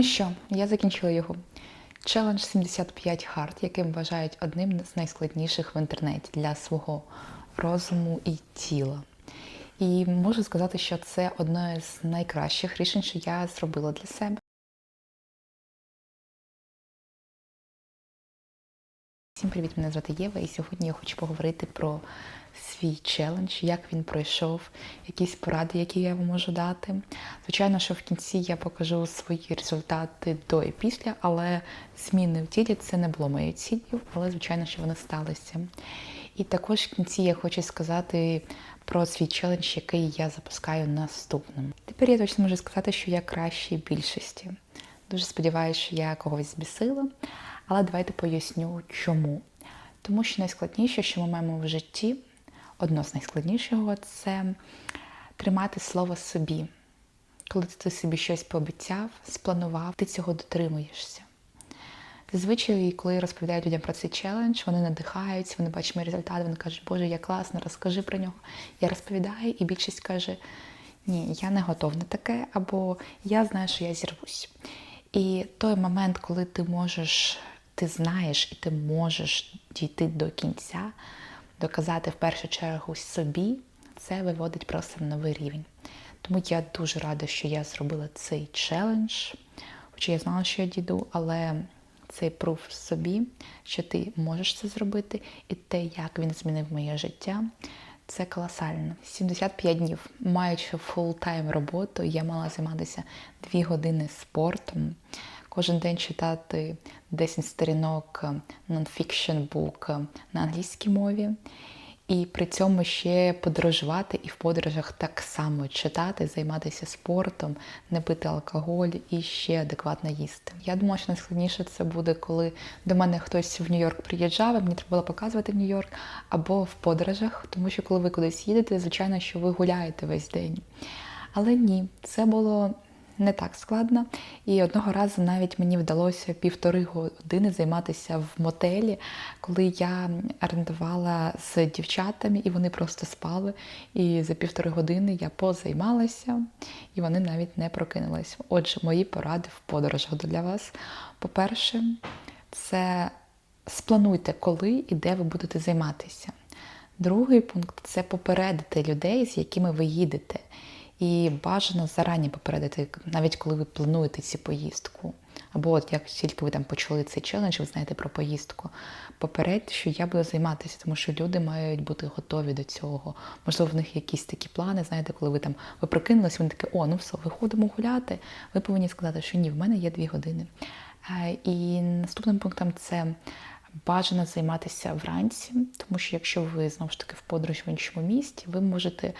Ну що, я закінчила його. Челендж 75 Hard, яким вважають одним з найскладніших в інтернеті для свого розуму і тіла. І можу сказати, що це одне з найкращих рішень, що я зробила для себе. Всім привіт, мене звати Єва, і сьогодні я хочу поговорити про свій челендж, як він пройшов, якісь поради, які я вам можу дати. Звичайно, що в кінці я покажу свої результати до і після, але зміни в тілі це не було моєю ціллю, але звичайно, що вони сталися. І також в кінці я хочу сказати про свій челендж, який я запускаю наступним. Тепер я точно можу сказати, що я кращий більшості. Дуже сподіваюся, що я когось збісила, але давайте поясню, чому. Тому що найскладніше, що ми маємо в житті, одно з найскладнішого це тримати слово собі. Коли ти собі щось пообіцяв, спланував, ти цього дотримуєшся. Зазвичай, коли розповідають людям про цей челендж, вони надихаються, вони бачать мої результати, вони кажуть, Боже, як класно, розкажи про нього. Я розповідаю, і більшість каже, ні, я не готов на таке, або я знаю, що я зірвусь. І той момент, коли ти можеш, ти знаєш і ти можеш дійти до кінця, доказати в першу чергу собі, це виводить просто в новий рівень. Тому я дуже рада, що я зробила цей челендж, хоча я знала, що я дійду, але цей пруф собі, що ти можеш це зробити, і те, як він змінив моє життя, це колосально. 75 днів, маючи фултайм роботу, я мала займатися 2 години спортом, кожен день читати 10 сторінок non-fiction book на англійській мові. І при цьому ще подорожувати і в подорожах так само читати, займатися спортом, не пити алкоголь і ще адекватно їсти. Я думала, що найскладніше це буде, коли до мене хтось в Нью-Йорк приїжджав, і мені треба було показувати Нью-Йорк, або в подорожах, тому що коли ви кудись їдете, звичайно, що ви гуляєте весь день. Але ні, це було не так складно. І одного разу навіть мені вдалося півтори години займатися в мотелі, коли я орендувала з дівчатами, і вони просто спали. І за півтори години я позаймалася, і вони навіть не прокинулись. Отже, мої поради в подорожах для вас. По-перше, це сплануйте, коли і де ви будете займатися. Другий пункт це попередити людей, з якими ви їдете. І бажано зарані попередити, навіть коли ви плануєте цю поїздку. Або от як тільки ви там почули цей челендж, ви знаєте про поїздку. Попередьте, що я буду займатися, тому що люди мають бути готові до цього. Можливо, в них якісь такі плани, знаєте, коли ви там ви прокинулись, вони такі, о, ну все, виходимо гуляти. Ви повинні сказати, що ні, в мене є дві години. І наступним пунктом це. Бажано займатися вранці, тому що якщо ви знову ж таки в подорож в іншому місті, ви можете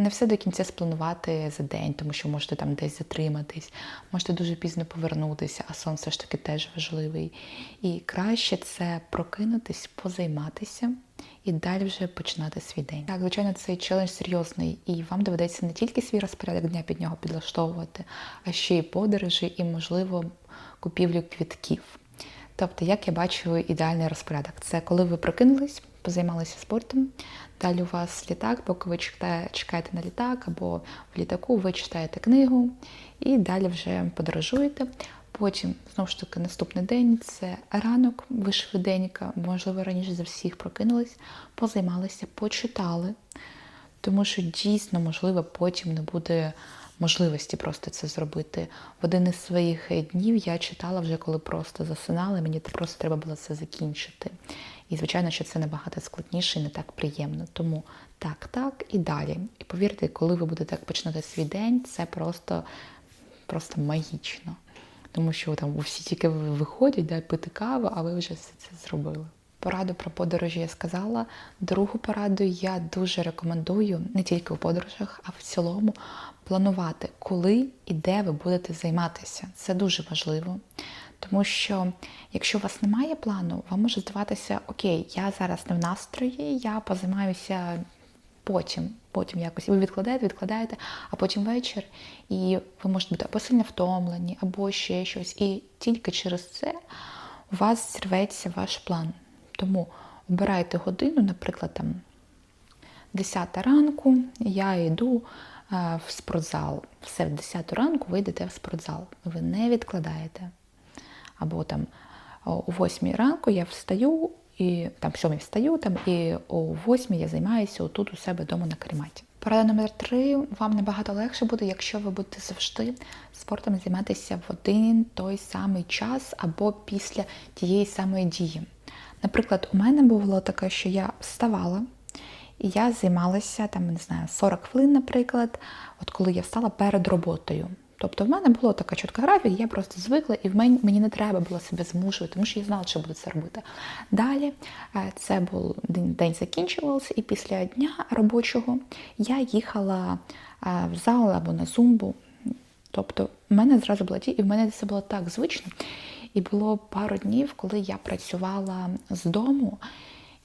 не все до кінця спланувати за день, тому що можете там десь затриматись, можете дуже пізно повернутися, а сон все ж таки теж важливий. І краще це прокинутись, позайматися і далі вже починати свій день. Так, звичайно, цей челендж серйозний, і вам доведеться не тільки свій розпорядок дня під нього підлаштовувати, а ще й подорожі, і, можливо, купівлю квітків. Тобто, як я бачу ідеальний розпорядок, це коли ви прокинулись, позаймалися спортом, далі у вас літак, поки ви чекаєте на літак, або в літаку ви читаєте книгу і далі вже подорожуєте. Потім, знову ж таки, наступний день це ранок, ви швиденько, можливо, раніше за всіх прокинулись, позаймалися, почитали, тому що дійсно, можливо, потім не буде можливості просто це зробити. В один із своїх днів я читала вже, коли просто засинала, мені просто треба було це закінчити. І, звичайно, що це набагато складніше і не так приємно. Тому так, так і далі. І повірте, коли ви будете так починати свій день, це просто, просто магічно. Тому що там всі тільки виходять, да, пити каву, а ви вже все це зробили. Пораду про подорожі я сказала. Другу пораду я дуже рекомендую не тільки у подорожах, а в цілому планувати, коли і де ви будете займатися. Це дуже важливо. Тому що, якщо у вас немає плану, вам може здаватися, окей, я зараз не в настрої, я позаймаюся потім. Потім якось і ви відкладаєте, відкладаєте, а потім вечір, і ви можете бути або сильно втомлені, або ще щось. І тільки через це у вас зірветься ваш план. Тому обирайте годину, наприклад, там 10 ранку, я йду в спортзал. Все в 10 ранку ви йдете в спортзал. Ви не відкладаєте. Або там о 8 ранку я встаю, і там в 7 встаю, там, і о 8 я займаюся отут у себе вдома на карематі. Порада номер три. Вам набагато легше буде, якщо ви будете завжди спортом займатися в один той самий час або після тієї самої дії. Наприклад, у мене було таке, що я вставала, і я займалася там, не знаю, 40 хвилин, наприклад, от коли я встала перед роботою. Тобто в мене було така чітка графік, я просто звикла, і в мені, мені не треба було себе змушувати, тому що я знала, що буду це робити. Далі е, це був день, день закінчувався, і після дня робочого я їхала е, в зал або на зумбу. Тобто в мене зразу була ті, і в мене це було так звично. І було пару днів, коли я працювала з дому.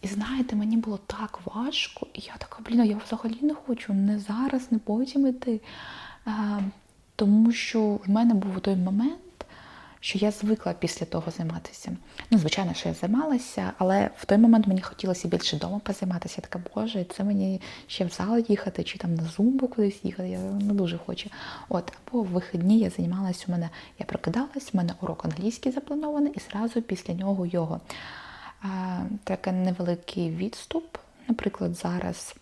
І знаєте, мені було так важко, і я така, блін, я взагалі не хочу не зараз, не потім іти. А, тому що в мене був той момент, що я звикла після того займатися. Ну, звичайно, що я займалася, але в той момент мені хотілося більше вдома позайматися. Я така, боже, це мені ще в зал їхати, чи там на зумбу кудись їхати. Я не дуже хочу. От, або в вихідні я займалася, у мене я прокидалась, у мене урок англійський запланований, і зразу після нього його. А, Такий невеликий відступ. Наприклад, зараз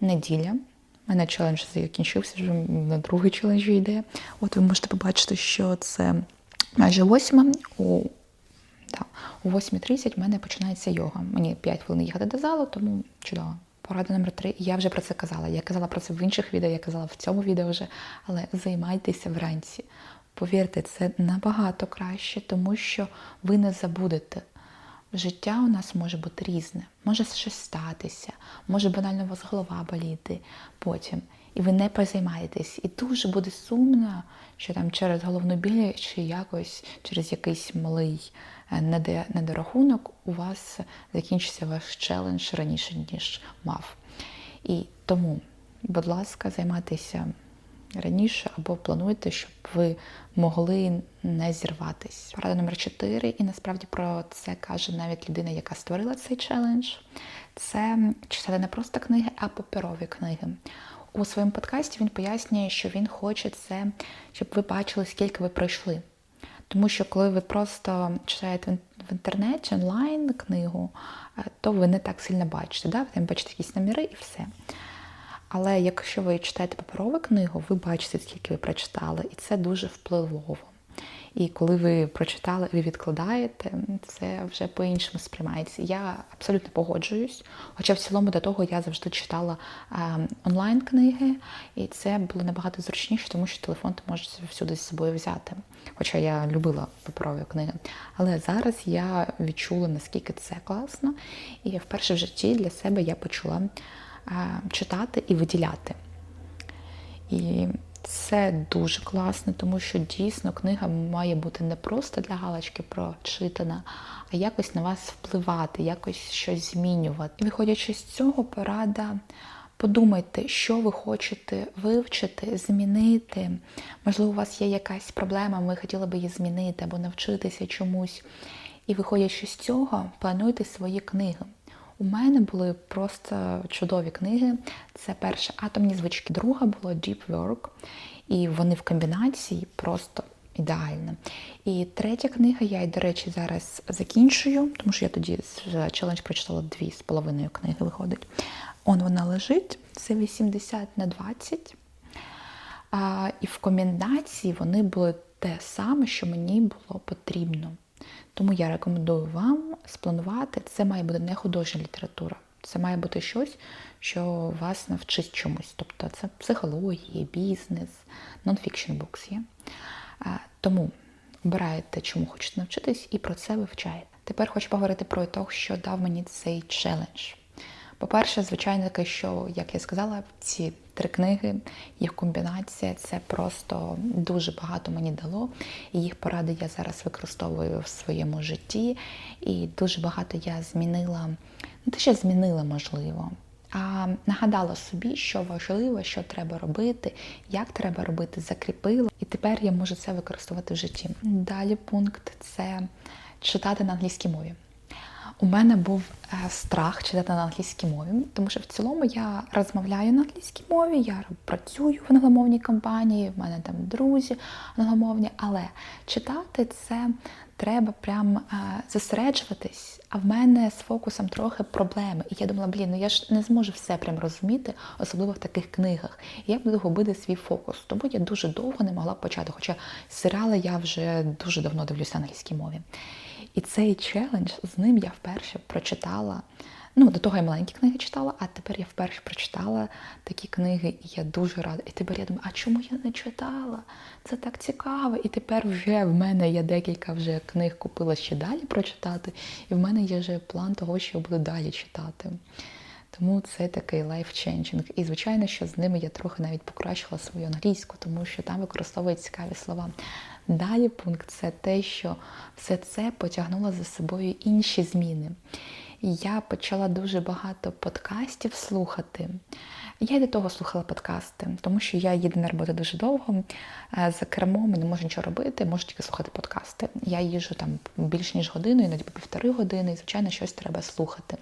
неділя. У мене челендж закінчився, вже на другий челендж йде. От ви можете побачити, що це майже восьма. Да, у 8.30 в мене починається йога. Мені 5 хвилин їхати до залу, тому чудово. Порада номер три. Я вже про це казала. Я казала про це в інших відео, я казала в цьому відео вже, але займайтеся вранці. Повірте, це набагато краще, тому що ви не забудете. Життя у нас може бути різне, може щось статися, може банально у вас голова боліти потім, і ви не позаймаєтесь. І дуже буде сумно, що там через головну біль чи якось через якийсь малий е, недорахунок у вас закінчиться ваш челендж раніше, ніж мав. І тому, будь ласка, займайтеся раніше або плануйте, щоб ви могли не зірватись. Порада номер 4, і насправді про це каже навіть людина, яка створила цей челендж. Це читати не просто книги, а паперові книги. У своєму подкасті він пояснює, що він хоче це, щоб ви бачили, скільки ви пройшли. Тому що коли ви просто читаєте в інтернеті онлайн книгу, е, то ви не так сильно бачите. Да? Ви там бачите якісь номери і все. Але якщо ви читаєте паперову книгу, ви бачите, скільки ви прочитали, і це дуже впливово. І коли ви прочитали, ви відкладаєте, це вже по-іншому сприймається. Я абсолютно погоджуюсь. Хоча в цілому до того я завжди читала е, онлайн-книги, і це було набагато зручніше, тому що телефон ти можеш всюди з собою взяти. Хоча я любила паперові книги. Але зараз я відчула, наскільки це класно. І вперше в житті для себе я почала е, читати і виділяти. І це дуже класно, тому що дійсно книга має бути не просто для галочки прочитана, а якось на вас впливати, якось щось змінювати. І виходячи з цього, порада. Подумайте, що ви хочете вивчити, змінити. Можливо, у вас є якась проблема, ви хотіли би її змінити або навчитися чомусь. І виходячи з цього, плануйте свої книги. У мене були просто чудові книги. Це перша атомні звички, друга була Deep Work, і вони в комбінації просто ідеально. І третя книга, я, й, до речі, зараз закінчую, тому що я тоді з челендж прочитала дві з половиною книги виходить. Он вона лежить, це 80 на 20. А, і в комбінації вони були те саме, що мені було потрібно. Тому я рекомендую вам спланувати. Це має бути не художня література. Це має бути щось, що вас навчить чомусь. Тобто це психологія, бізнес, нонфікшн букс є. Тому обираєте, чому хочете навчитись, і про це вивчаєте. Тепер хочу поговорити про те, що дав мені цей челендж. По-перше, звичайно, таке, що, як я сказала, ці три книги, їх комбінація це просто дуже багато мені дало. І їх поради я зараз використовую в своєму житті. І дуже багато я змінила, не те, що змінила, можливо, а нагадала собі, що важливо, що треба робити, як треба робити, закріпила. І тепер я можу це використовувати в житті. Далі пункт це читати на англійській мові. У мене був е, страх читати на англійській мові, тому що в цілому я розмовляю на англійській мові, я працюю в англомовній компанії, в мене там друзі англомовні, але читати це треба прям е, зосереджуватись. А в мене з фокусом трохи проблеми. І я думала, блін, ну я ж не зможу все прям розуміти, особливо в таких книгах. І я буду губити свій фокус. Тому я дуже довго не могла почати. Хоча серіали я вже дуже давно дивлюся на англійській мові. І цей челендж з ним я вперше прочитала. Ну, до того я маленькі книги читала, а тепер я вперше прочитала такі книги, і я дуже рада. І тепер я думаю, а чому я не читала? Це так цікаво. І тепер вже в мене є декілька вже книг купила ще далі прочитати, і в мене є вже план того, що я буду далі читати. Тому це такий life-changing. І, звичайно, що з ними я трохи навіть покращила свою англійську, тому що там використовують цікаві слова. Далі пункт це те, що все це потягнуло за собою інші зміни. Я почала дуже багато подкастів слухати. Я й до того слухала подкасти, тому що я їду на роботу дуже довго. е, За кермом не можу нічого робити, можу тільки слухати подкасти. Я їжджу там більш ніж годину, іноді по півтори години, і звичайно, щось треба слухати.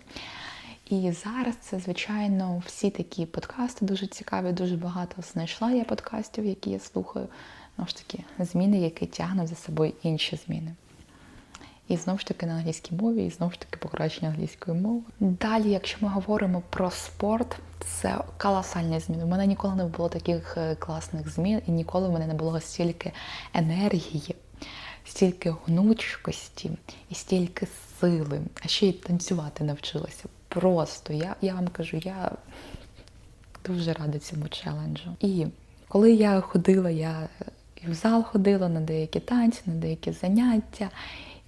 І зараз це, звичайно, всі такі подкасти дуже цікаві, дуже багато знайшла я подкастів, які я слухаю. Знову ж таки, зміни, які тягнуть за собою інші зміни. І знову ж таки на англійській мові, і знову ж таки покращення англійської мови. Далі, якщо ми говоримо про спорт, це колосальні зміни. У мене ніколи не було таких е, класних змін, і ніколи в мене не було стільки енергії, стільки гнучкості і стільки сили. А ще й танцювати навчилася. Просто я, я вам кажу, я дуже рада цьому челенджу. І коли я ходила, я і в зал ходила на деякі танці, на деякі заняття.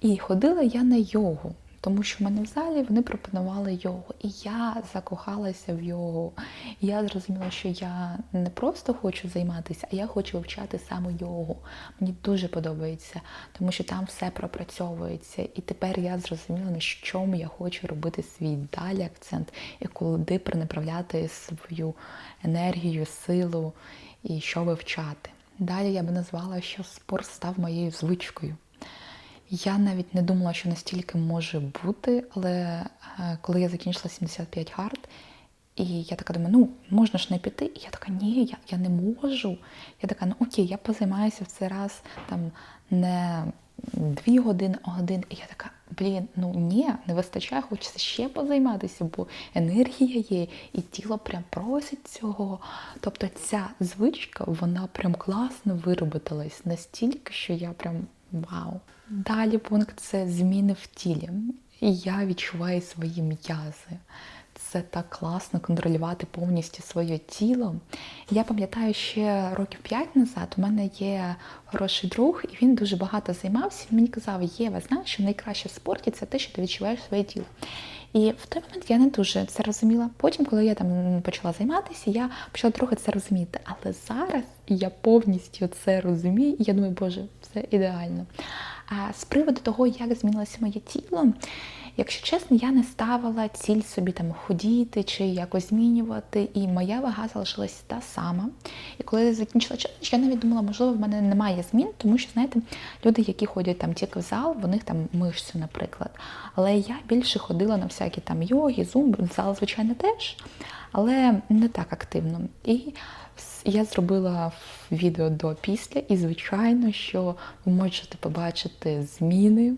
І ходила я на йогу, тому що в мене в залі вони пропонували йогу. І я закохалася в йогу. І я зрозуміла, що я не просто хочу займатися, а я хочу вивчати саме йогу. Мені дуже подобається, тому що там все пропрацьовується. І тепер я зрозуміла, на чому я хочу робити свій далі акцент і куди перенаправляти свою енергію, силу і що вивчати. Далі я би назвала, що спорт став моєю звичкою. Я навіть не думала, що настільки може бути, але е, коли я закінчила 75 гард, і я така думаю, ну можна ж не піти. І я така, ні, я, я не можу. Я така, ну окей, я позаймаюся в цей раз там не дві години, а годин. І я така, блін, ну ні, не вистачає, хочеться ще позайматися, бо енергія є, і тіло прям просить цього. Тобто ця звичка, вона прям класно вироботилась настільки, що я прям вау. Далі пункт це зміни в тілі. Я відчуваю свої м'язи. Це так класно контролювати повністю своє тіло. Я пам'ятаю, ще років п'ять назад у мене є хороший друг, і він дуже багато займався. Він мені казав, Єва, знаєш, що найкраще в спорті це те, що ти відчуваєш своє тіло. І в той момент я не дуже це розуміла. Потім, коли я там почала займатися, я почала трохи це розуміти. Але зараз я повністю це розумію, і я думаю, боже, це ідеально. А з приводу того, як змінилося моє тіло, якщо чесно, я не ставила ціль собі там ходіти чи якось змінювати, і моя вага залишилась та сама. І коли я закінчила челендж, я навіть думала, можливо, в мене немає змін, тому що, знаєте, люди, які ходять там тільки в зал, в них там мишці, наприклад. Але я більше ходила на всякі там йоги, зумби, в зал, звичайно, теж, але не так активно. І я зробила відео до після, і звичайно, що ви можете побачити зміни.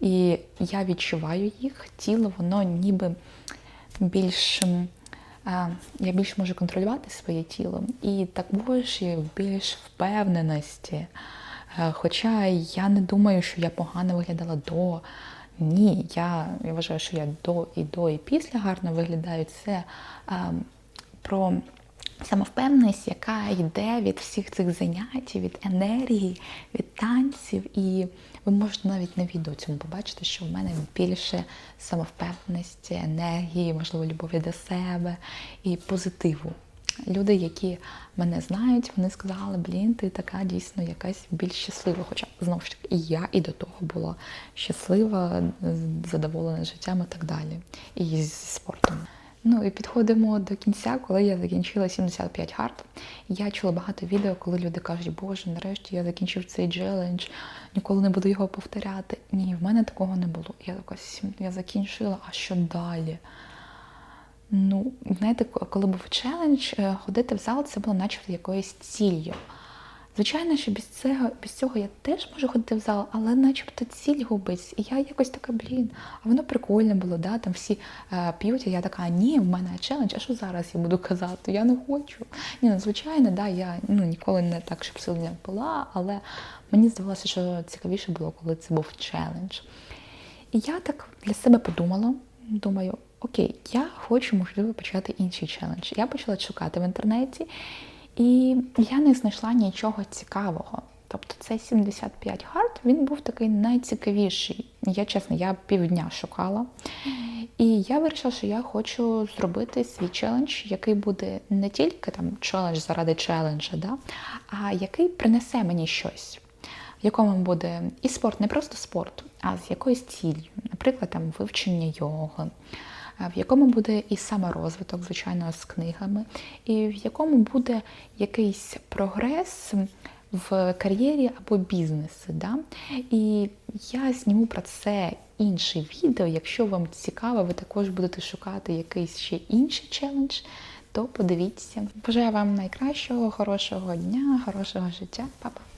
І я відчуваю їх, тіло, воно ніби більш. Я більш можу контролювати своє тіло, і також більш впевненості. Е, Хоча я не думаю, що я погано виглядала до. Ні, я, я вважаю, що я до і до, і після гарно виглядаю. Це а, про самовпевненість, яка йде від всіх цих занять, від енергії, від танців. І ви можете навіть на відео цьому побачити, що в мене більше самовпевненості, енергії, можливо, любові до себе і позитиву. Люди, які мене знають, вони сказали, блін, ти така дійсно якась більш щаслива. Хоча знову ж таки, і я і до того була щаслива, задоволена життям і так далі. І зі спортом. Ну і підходимо до кінця, коли я закінчила 75 хард. Я чула багато відео, коли люди кажуть, боже, нарешті я закінчив цей челендж, ніколи не буду його повторяти. Ні, в мене такого не було. Я така я закінчила, а що далі? Ну, знаєте, коли був челендж, е, ходити в зал це було начебто якоюсь ціллю. Звичайно, що без цього, без цього я теж можу ходити в зал, але начебто ціль губить. І я якось така, блін, а воно прикольне було, да? там всі е, п'ють, а я така, ні, в мене челендж, а що зараз я буду казати? Я не хочу. Ні, ну, звичайно, да, я ну, ніколи не так, щоб сильно пила, але мені здавалося, що цікавіше було, коли це був челендж. І я так для себе подумала, думаю, окей, я хочу, можливо, почати інший челендж. Я почала шукати в інтернеті, і я не знайшла нічого цікавого. Тобто цей 75 хард, він був такий найцікавіший. Я чесно, я півдня шукала. І я вирішила, що я хочу зробити свій челендж, який буде не тільки там челендж заради челенджа, да, а який принесе мені щось в якому буде і спорт, не просто спорт, а з якоюсь ціллю, наприклад, там вивчення йоги, в якому буде і саморозвиток, звичайно, з книгами, і в якому буде якийсь прогрес в кар'єрі або бізнесі. Да? І я зніму про це інше відео. Якщо вам цікаво, ви також будете шукати якийсь ще інший челендж, то подивіться. Бажаю вам найкращого, хорошого дня, хорошого життя. Па-па!